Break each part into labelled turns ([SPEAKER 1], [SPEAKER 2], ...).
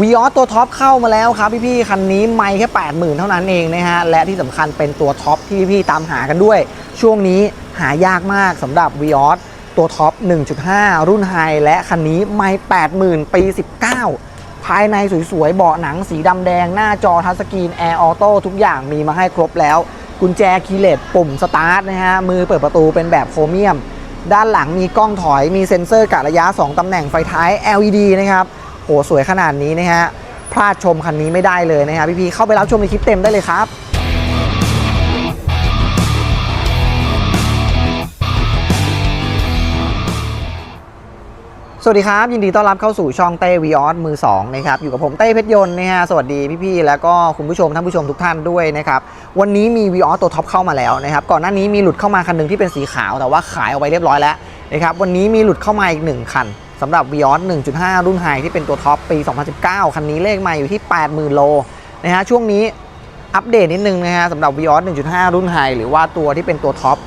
[SPEAKER 1] วีออสตัวท็อปเข้ามาแล้วครับพี่ๆคันนี้ไม่แค่ 80,000 เท่านั้นเองนะฮะ และที่สำคัญเป็นตัวท็อปที่พี่ๆตามหากันด้วย ช่วงนี้หายากมากสำหรับวีออสตัวท็อป 1.5 รุ่นไฮและคันนี้ไม่80,000 ปี 19 ภายในสวยๆ เบาะหนังสีดำแดง หน้าจอทัชสกรีนแอร์ออโต้ทุกอย่างมีมาให้ครบแล้ว กุญแจคีย์เลสปุ่มสตาร์ทนะฮะ มือเปิดประตูเป็นแบบโครเมียม ด้านหลังมีกล้องถอยมีเซ็นเซอร์กะระยะ 2ตำแหน่งไฟท้าย LED นะครับ โหสวยขนาดนี้นะฮะพลาดชมคันนี้ไม่ได้เลยนะฮะพี่ๆเข้าไปรับชมในคลิปเต็มได้เลยครับสวัสดีครับ ยินดีต้อนรับเข้าสู่ช่องเต้วีออสมือ2นะครับอยู่กับผมเต้เพชรยนต์นะฮะสวัสดีพี่ๆแล้วก็คุณผู้ชมท่านผู้ชมทุกท่านด้วยนะครับวันนี้มีวีออสตัวท็อปเข้ามาแล้วนะครับก่อนหน้านี้มีหลุดเข้ามาคันหนึ่งที่เป็นสีขาวแต่ว่าขายเอาไว้เรียบร้อยแล้วนะครับวันนี้มีหลุดเข้ามาอีก1คัน สำหรับวีออส1.5 รุ่นไฮที่เป็นตัวท็อปปี 2019 คันนี้เลขมาอยู่ที่ 80,000 โลนะฮะช่วงนี้อัปเดตนิดนึงนะฮะสำหรับวีออส1.5 รุ่นไฮหรือว่าตัวที่เป็นตัวท็อป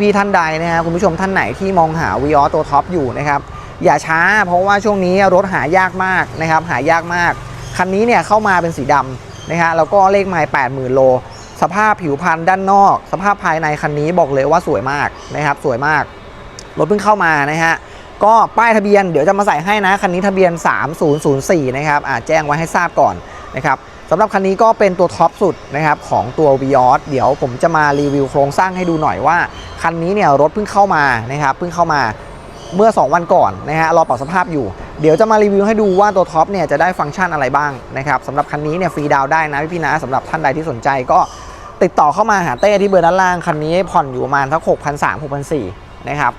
[SPEAKER 1] พี่ๆท่านใดนะฮะคุณผู้ชมท่านไหนที่มองหาวีออสตัวท็อปอยู่นะครับอย่าช้าเพราะว่าช่วงนี้รถหายากมากนะครับหายากมาก คันนี้เนี่ยเข้ามาเป็นสีดำนะฮะแล้วก็เลขไมล์80,000 โล สภาพผิวพรรณด้านนอก สภาพภายในคันนี้บอกเลยว่าสวยมากนะครับสวยมากรถเพิ่งเข้ามานะฮะ ก็ป้ายทะเบียนเดี๋ยวจะมาใส่ให้นะคันนี้ทะเบียน 3004 นะครับอ่าแจ้งไว้ให้ทราบก่อนนะครับสำหรับคันนี้ก็เป็นตัวท็อปสุดนะครับของตัว v ีออสเดี๋ยวผมจะมารีวิวโครงสร้างให้ดูหน่อยว่า คันนี้เนี่ยรถเพิ่งเข้ามานะครับเพิ่งเข้ามาเมื่อ 2 วันก่อนนะฮะรอปรับสภาพอยู่ เดี๋ยวจะมารีวิวให้ดูว่าตัวท็อปเนี่ยจะได้ฟังก์ชันอะไรบ้างนะครับสำหรับคันนี้เนี่ยฟรีดาวได้นะพี่ๆนะสำหรับท่านใดที่สนใจก็ติดต่อเข้ามาหาเต้ที่เบอร์ด้านล่างคันนี้ผ่อนอยู่ประมาณสัก6,300 6,400นะครับ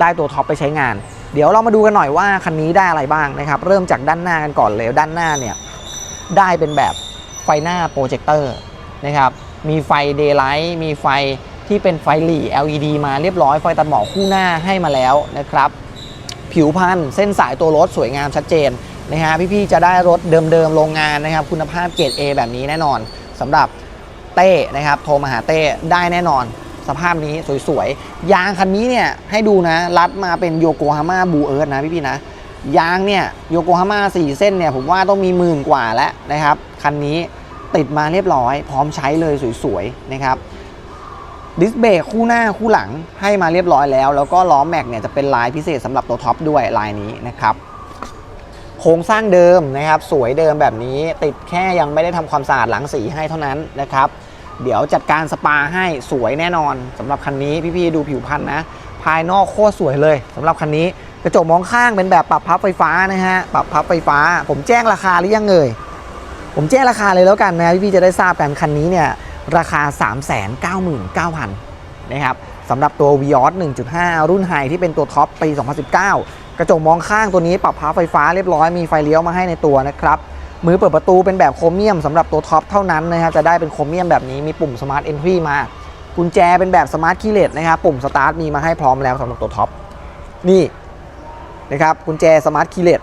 [SPEAKER 1] ได้ตัวท็อปไปใช้งาน เดี๋ยวเรามาดูกันหน่อยว่าคันนี้ได้อะไรบ้างนะครับ เริ่มจากด้านหน้ากันก่อนเลยด้านหน้าเนี่ยได้เป็นแบบไฟหน้าโปรเจคเตอร์นะครับ มีไฟเดย์ไลท์มีไฟที่เป็นไฟหลี LED มาเรียบร้อยไฟตัดหมอกคู่หน้าให้มาแล้วนะครับ ผิวพันธุ์เส้นสายตัวรถสวยงามชัดเจนนะฮะพี่ๆจะได้รถเดิมๆโรงงานนะครับ คุณภาพเกรด A แบบนี้แน่นอนสำหรับเต้นะครับ โทรมาหาเต้ได้แน่นอน สภาพนี้สวยๆ ยางคันนี้เนี่ยให้ดูนะ รัดมาเป็นโยโกฮาม่าบูเอิร์นะพี่ๆนะ ยางเนี่ยโยโกฮาม่า4เส้นเนี่ยผมว่าต้องมีหมื่นกว่าแล้วนะครับ คันนี้ติดมาเรียบร้อย พร้อมใช้เลยสวยๆนะครับดิสเบรกคู่หน้าคู่หลังให้มาเรียบร้อยแล้ว แล้วก็ล้อแม็กเนี่ยจะเป็นลายพิเศษสำหรับตัวท็อปด้วยลายนี้นะครับโครงสร้างเดิมนะครับ สวยเดิมแบบนี้ติดแค่ยังไม่ได้ทำความสะอาดหลังสีให้เท่านั้นนะครับ เดี๋ยวจัดการสปาให้สวยแน่นอนสำหรับคันนี้พี่ๆดูผิวพรรณนะภายนอกโคตรสวยเลยสำหรับคันนี้กระจกมองข้างเป็นแบบปรับพับไฟฟ้านะฮะปรับพับไฟฟ้า ผมแจ้งราคาหรือยังเอ่ยผมแจ้งราคาเลยแล้วกันนะพี่ๆจะได้ทราบกันคันนี้เนี่ยราคา 399,000นะครับสำหรับตัว v ีออส1.5 รุ่นไฮที่เป็นตัวท็อปปี 2019 กระจกมองข้างตัวนี้ปรับพับไฟฟ้าเรียบร้อยมีไฟเลี้ยวมาให้ในตัวนะครับ มือเปิดประตูเป็นแบบโครเมียมสำหรับตัวท็อปเท่านั้นนะครับจะได้เป็นโครเมียมแบบนี้มีปุ่มสมาร์ทเอนทรีมากุญแจเป็นแบบสมาร์ทคีย์เลสนะครับปุ่มสตาร์ทมีมาให้พร้อมแล้วสำหรับตัวท็อปนี่นะครับกุญแจสมาร์ทคีย์เลส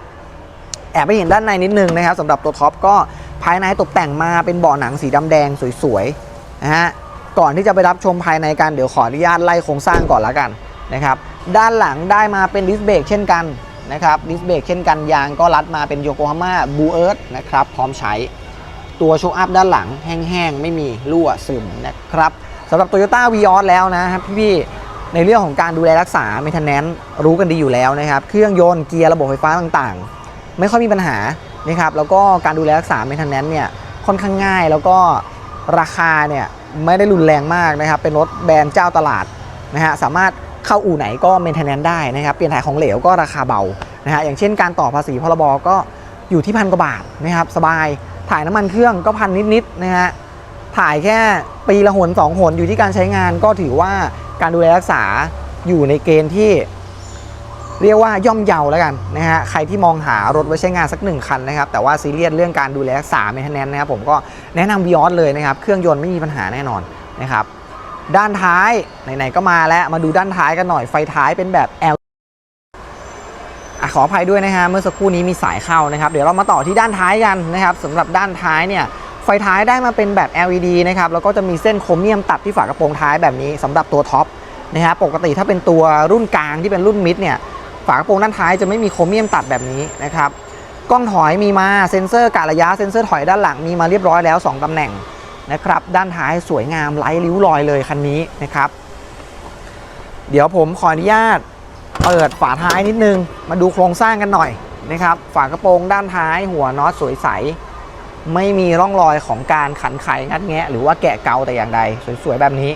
[SPEAKER 1] แอบไปเห็นด้านในนิดนึงนะครับสำหรับตัวท็อปก็ภายในตกแต่งมาเป็นเบาะหนังสีดำแดงสวยๆนะฮะก่อนที่จะไปรับชมภายในกันเดี๋ยวขออนุญาตไล่โครงสร้างก่อนละกันนะครับด้านหลังได้มาเป็นดิสเบรกเช่นกัน นะครับดิสเบรกเช่นกันยางก็รัดมาเป็นโยโกฮาม่าบูเอิร์ธนะครับพร้อมใช้ตัวโชคอัพด้านหลังแห้งๆ ไม่มีรั่วซึมนะครับสำหรับ Toyota v ีออสแล้วนะครับพี่ๆในเรื่องของการดูแลรักษา m ม i เ t นแนนรู้กันดีอยู่แล้วนะครับ เครื่องยนต์เกียร์ระบบไฟฟ้าต่างๆ ไม่ค่อยมีปัญหานะครับแล้วก็การดูแลรักษา m ม i เ t นแนนเนี่ยค่อนข้างง่ายแล้วก็ราคาเนี่ยไม่ได้รุนแรงมากนะครับ เป็นรถแบรนด์เจ้าตลาดนะฮะสามารถ เข้าอู่ไหนก็เมนเทนแนนได้นะครับเปลี่ยนถ่ายของเหลวก็ราคาเบานะฮะอย่างเช่นการต่อภาษีพรบก็อยู่ที่พันกว่าบาทนะครับสบายถ่ายน้ำมันเครื่องก็พันนิดๆนะฮะถ่ายแค่ปีละหนสองหนอยู่ที่การใช้งานก็ถือว่าการดูแลรักษาอยู่ในเกณฑ์ที่ เรียกว่าย่อมเยาแล้วกันนะฮะใครที่มองหารถไว้ใช้งานสักหนึ่งคันนะครับแต่ว่าซีเรียสเรื่องการดูแลรักษาเมนเทนแนนนะครับผมก็แนะนำวิออสเลยนะครับเครื่องยนต์ไม่มีปัญหาแน่นอนนะครับ ด้านท้ายไหนๆก็มาแล้วมาดูด้านท้ายกันหน่อยไฟท้ายเป็นแบบ L อะขออภัยด้วยนะฮะเมื่อสักครู่นี้มีสายเข้านะครับ เดี๋ยวเรามาต่อที่ด้านท้ายกันนะครับสำหรับด้านท้ายเนี่ยไฟท้ายได้มาเป็นแบบ LED นะครับแล้วก็จะมีเส้นโครเมียมตัดที่ฝากระโปรงท้ายแบบนี้สำหรับตัวท็อปนะฮะปกติถ้าเป็นตัวรุ่นกลางที่เป็นรุ่นมิดเนี่ยฝากระโปรงด้านท้ายจะไม่มีโครเมียมตัดแบบนี้นะครับกล้องถอยมีมาเซ็นเซอร์กะระยะเซ็นเซอร์ถอยด้านหลังมีมาเรียบร้อยแล้ว 2ตำแหน่ง นะครับ ด้านท้ายสวยงามไร้ริ้วรอยเลยคันนี้นะครับ เดี๋ยวผมขออนุญาตเปิดฝาท้ายนิดนึง มาดูโครงสร้างกันหน่อยนะครับ ฝากระโปรงด้านท้ายหัวน็อตสวยใส ไม่มีร่องรอยของการขันไขงัดแงะ หรือว่าแกะเกาแต่อย่างใด สวยๆแบบนี้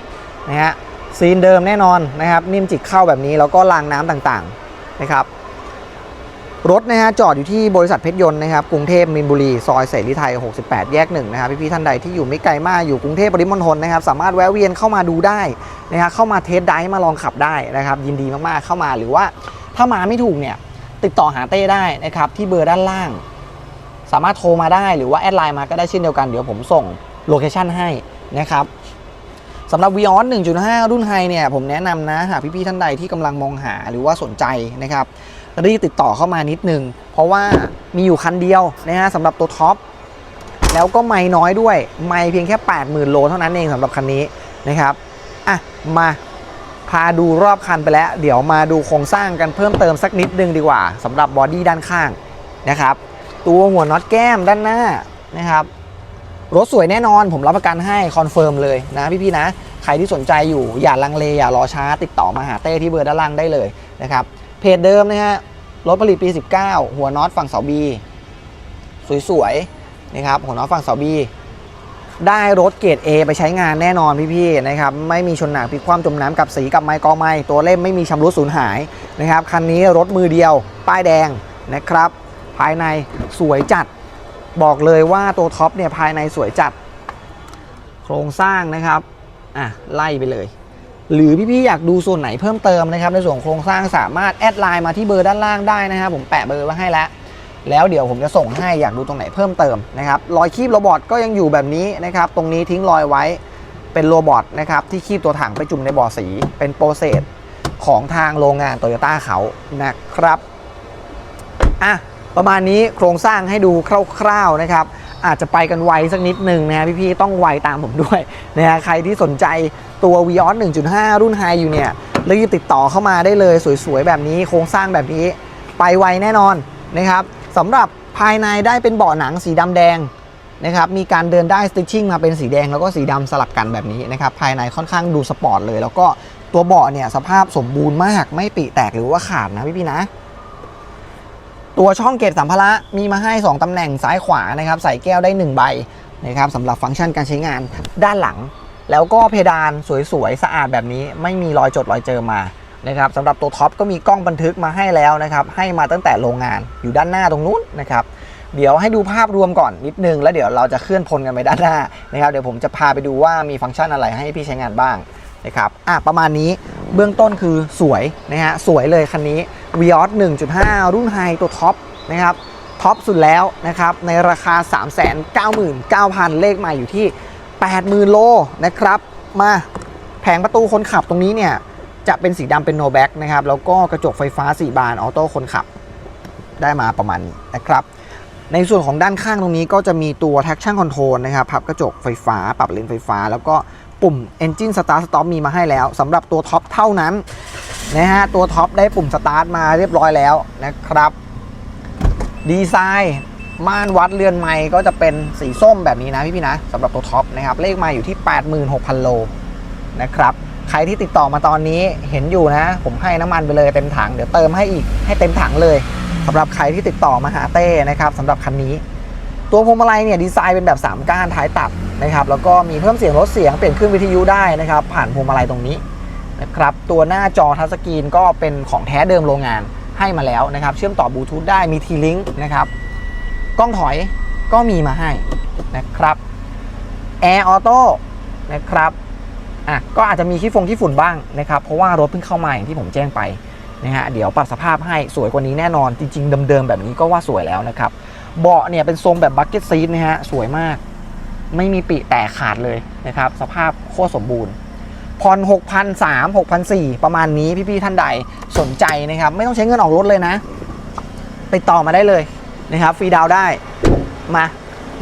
[SPEAKER 1] นะฮะซีนเดิมแน่นอนนะครับ นิ่มจิกเข้าแบบนี้แล้วก็รางน้ำต่างๆนะครับ รถนะฮะจอดอยู่ที่บริษัทเพชรยนต์นะครับกรุงเทพมินบุรี ซอยเสรีไทย 68 แยกหนึ่งนะครับพี่ๆท่านใดที่อยู่ไม่ไกลมากอยู่กรุงเทพปริมณฑลนะครับสามารถแวะเวียนเข้ามาดูได้นะฮะเข้ามาเทสไดฟ์มาลองขับได้นะครับยินดีมากๆเข้ามาหรือว่าถ้ามาไม่ถูกเนี่ยติดต่อหาเต้ได้นะครับที่เบอร์ด้านล่าง สามารถโทรมาได้หรือว่าแอดไลน์มาก็ได้เช่นเดียวกันเดี๋ยวผมส่งโลเคชั่นให้นะครับสำหรับ v ีออ1.5 รุ่นไฮเนี่ยผมแนะนำนะหากพี่ๆท่านใดที่กำลังมองหาหรือว่าสนใจนะครับ รีบติดต่อเข้ามานิดนึง เพราะว่ามีอยู่คันเดียวนะฮะสำหรับตัวท็อปแล้วก็ไม่น้อยด้วย ไม่เพียงแค่ 80,000 โลเท่านั้นเองสำหรับคันนี้นะครับอะมาพาดูรอบคันไปแล้ว เดี๋ยวมาดูโครงสร้างกันเพิ่มเติมสักนิดนึงดีกว่าสำหรับบอดี้ด้านข้างนะครับ ตัวหัวน็อตแก้มด้านหน้านะครับรถสวยแน่นอนผมรับประกันให้คอนเฟิร์มเลยนะพี่ๆนะ ใครที่สนใจอยู่อย่าลังเลอย่ารอช้าติดต่อมาหาเต้ที่เบอร์ด้านล่างได้เลยนะครับ จเดิมนะฮะรถผลิตปี 19 หัวน็อตฝั่งเสาบีสวยๆนะครับหัวน็อตฝั่งเสาบีได้รถเกรด A ไปใช้งานแน่นอนพี่ๆนะครับไม่มีชนหนักพิคว่ำจมน้ำกับสีกับไม้กองไม้ตัวเล่มไม่มีชำรุดสูญหายนะครับคันนี้รถมือเดียว ป้ายแดงนะครับ ภายในสวยจัด บอกเลยว่าตัวท็อปเนี่ยภายในสวยจัด โครงสร้างนะครับอะไล่ไปเลย หรือพี่ๆอยากดูส่วนไหนเพิ่มเติมนะครับในส่วนของโครงสร้างสามารถแอดไลน์มาที่เบอร์ด้านล่างได้นะครับผมแปะเบอร์ไว้ให้แล้ว แล้วเดี๋ยวผมจะส่งให้อยากดูตรงไหนเพิ่มเติมนะครับรอยคีบโรบอทก็ยังอยู่แบบนี้นะครับตรงนี้ทิ้งรอยไว้เป็นโรบอทนะครับที่คีบตัวถังไปจุ่มในบ่อสี เป็นโปรเซสของทางโรงงานโตโยต้าเขานะครับอะประมาณนี้โครงสร้างให้ดูคร่าวๆนะครับ อาจจะไปกันไวสักนิดหนึ่งนะพี่ๆต้องไวตามผมด้วยนะฮะใครที่สนใจตัว v ีออส1.5 รุ่นไฮอยู่เนี่ยรีบติดต่อเข้ามาได้เลยสวยๆ แบบนี้โครงสร้างแบบนี้ ไปไวแน่นอนนะครับสำหรับภายในได้เป็นเบาะหนังสีดำแดงนะครับมีการเดินได้สติชชิ่งมาเป็นสีแดงแล้วก็สีดำสลับกันแบบนี้นะครับภายในค่อนข้างดูสปอร์ตเลย แล้วก็ตัวเบาะเนี่ยสภาพสมบูรณ์มากไม่ปีแตกหรือว่าขาดนะพี่ๆนะ ตัวช่องเก็บสัมภาระมีมาให้ 2 ตำแหน่งซ้ายขวานะครับใส่แก้วได้ 1 ใบนะครับสำหรับฟังก์ชันการใช้งานด้านหลัง แล้วก็เพดานสวยๆ สะอาดแบบนี้ไม่มีรอยจดรอยเจอมานะครับสำหรับตัวท็อปก็มีกล้องบันทึกมาให้แล้วนะครับให้มาตั้งแต่โรงงานอยู่ด้านหน้าตรงนู้นนะครับเดี๋ยวให้ดูภาพรวมก่อนนิดนึง แล้วเดี๋ยวเราจะเคลื่อนพลกันไปด้านหน้านะครับเดี๋ยวผมจะพาไปดูว่ามีฟังก์ชันอะไรให้พี่ใช้งานบ้าง นะครับอะประมาณนี้เบื้องต้นคือสวยนะฮะสวยเลยคันนี้ v ีออส1.5 รุ่นไฮตัวท็อปนะครับท็อปสุดแล้วนะครับในราคา 399,000 เลขใหม่อยู่ที่ 80,000 โลนะครับมาแผงประตูคนขับตรงนี้เนี่ยจะเป็นสีดำเป็นโนแบ็กนะครับแล้วก็กระจกไฟฟ้า 4 บานออโต้คนขับได้มาประมาณนี้นะครับในส่วนของด้านข้างตรงนี้ก็จะมีตัว traction control นะครับพับกระจกไฟฟ้า ปรับเลนไฟฟ้า แล้วก็ ปุ่ม engine start stop มีมาให้แล้วสำหรับตัวท็อปเท่านั้นนะฮะตัวท็อปได้ปุ่ม start มาเรียบร้อยแล้วนะครับ ดีไซน์ม่านวัดเรือนไม้ก็จะเป็นสีส้มแบบนี้นะพี่ๆนะสำหรับตัวท็อปนะครับเลขไมาอยู่ที่ 86,000 โลนะครับใครที่ติดต่อมาตอนนี้เห็นอยู่นะ ผมให้น้ำมันไปเลยเต็มถังเดี๋ยวเติมให้อีกให้เต็มถังเลยสำหรับใครที่ติดต่อมาหาเต้นะครับสำหรับคันนี้ ตัวพวงมาลัยเนี่ยดีไซน์เป็นแบบ 3 ก้านท้ายตับ นะครับแล้วก็มีเพิ่มเสียงลดเสียงเปลี่ยนขึ้นวิทยุได้นะครับ ผ่านพวงมาลัยตรงนี้นะครับตัวหน้าจอทัชสกรีนก็เป็นของแท้เดิมโรงงานให้มาแล้วนะครับ เชื่อมต่อบลูทูธได้มีทีลิงก์นะครับกล้องถอยก็มีมาให้นะครับแอร์ออโต้นะครับอะก็อาจจะมีขี้ฟงขี้ฝุ่นบ้างนะครับ เพราะว่ารถเพิ่งเข้ามาอย่างที่ผมแจ้งไปนะฮะเดี๋ยวปรับสภาพให้สวยกว่านี้แน่นอนจริง ๆ เดิมๆแบบนี้ก็ว่าสวยแล้วนะครับ เบาะเนี่ยเป็นทรงแบบบักเก็ตซีทนะฮะสวยมาก ไม่มีปีแตกขาดเลยนะครับ สภาพโคตรสมบูรณ์ผ่อน6,300 6,400 ประมาณนี้พี่ๆท่านใดสนใจนะครับ ไม่ต้องใช้เงินออกรถเลยนะ ติดต่อมาได้เลยนะครับฟรีดาวได้มา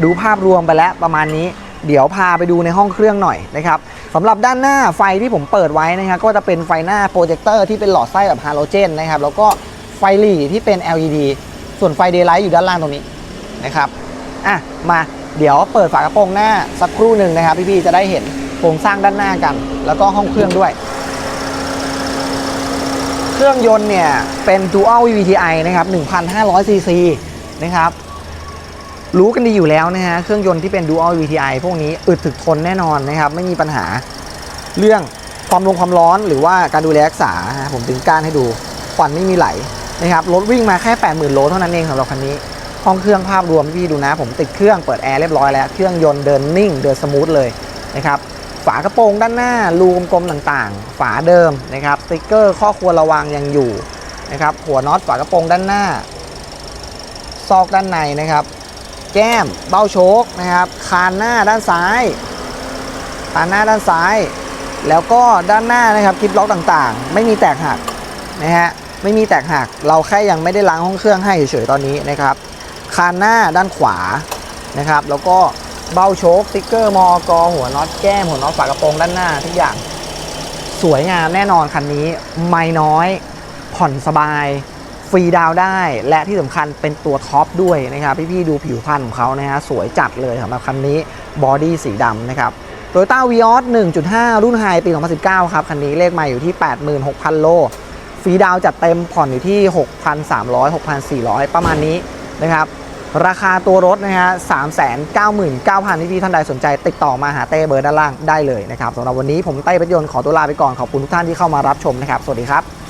[SPEAKER 1] ดูภาพรวมไปแล้วประมาณนี้ เดี๋ยวพาไปดูในห้องเครื่องหน่อยนะครับสำหรับด้านหน้าไฟที่ผมเปิดไว้นะครับก็จะเป็นไฟหน้าโปรเจคเตอร์ที่เป็นหลอดไส้แบบฮาโลเจนนะครับแล้วก็ไฟหลีที่เป็น LED ส่วนไฟเดย์ไลท์อยู่ด้านล่างตรงนี้นะครับอะมา เดี๋ยวเปิดฝากระโปรงหน้าสักครู่หนึ่งนะครับพี่ๆจะได้เห็นโครงสร้างด้านหน้ากัน แล้วก็ห้องเครื่องด้วย เครื่องยนต์เนี่ยเป็น Dual VVTi นะครับ1,500 cc นะครับรู้กันดีอยู่แล้วนะฮะเครื่องยนต์ที่เป็น Dual VTI พวกนี้อึดถึกทนแน่นอนนะครับ ไม่มีปัญหาเรื่องความลงความร้อนหรือว่าการดูแลรักษา ผมถึงการให้ดูควันไม่มีไหลนะครับรถวิ่งมาแค่ 80,000 โลเท่านั้นเองสำหรับคันนี้ ห้องเครื่องภาพรวมพี่ดูนะ ผมติดเครื่องเปิดแอร์เรียบร้อยแล้ว เครื่องยนต์เดินนิ่งเดินสมูทเลยนะครับฝากระโปรงด้านหน้ารูกลมๆต่างๆ ฝาเดิมนะครับสติกเกอร์ข้อควรระวังยังอยู่นะครับหัวน็อตฝากระโปรงด้านหน้า ซอกด้านในนะครับ แก้มเบ้าโชคนะครับคานหน้าด้านซ้ายคานหน้าด้านซ้าย แล้วก็ด้านหน้านะครับคลิปล็อกต่างๆ ไม่มีแตกหักนะฮะไม่มีแตกหักเราแค่ยังไม่ได้ล้างห้องเครื่องให้เฉยๆตอนนี้นะครับ คานหน้าด้านขวานะครับ แล้วก็เบ้าโชคสติ๊กเกอร์มอกหัวน็อตแก้ม หัวน็อตฝากระโปรงด้านหน้าทุกอย่างสวยงามแน่นอนคันนี้ ไม่น้อย ผ่อนสบาย ฟรีดาวได้ และที่สำคัญเป็นตัวท็อปด้วยนะครับ พี่ๆดูผิวพรรณของเขานะฮะสวยจัดเลยสำหรับคันนี้บอดี้สีดำนะครับโตโยต้าวีออส1.5 รุ่นไฮปี 2019 ครับ คันนี้เลขใหม่อยู่ที่ 86,000 โลฟรีดาวจัดเต็มผ่อนอยู่ที่ 6,300 6,400 ประมาณนี้นะครับ ราคาตัวรถนะฮะ399,000ที่พี่ท่านใดสนใจติดต่อมาหาเต้เบอร์ด้านล่างได้เลยนะครับสำหรับวันนี้ผมเต้เพชรยนต์ขอตัวลาไปก่อนขอบคุณทุกท่านที่เข้ามารับชมนะครับ สวัสดีครับ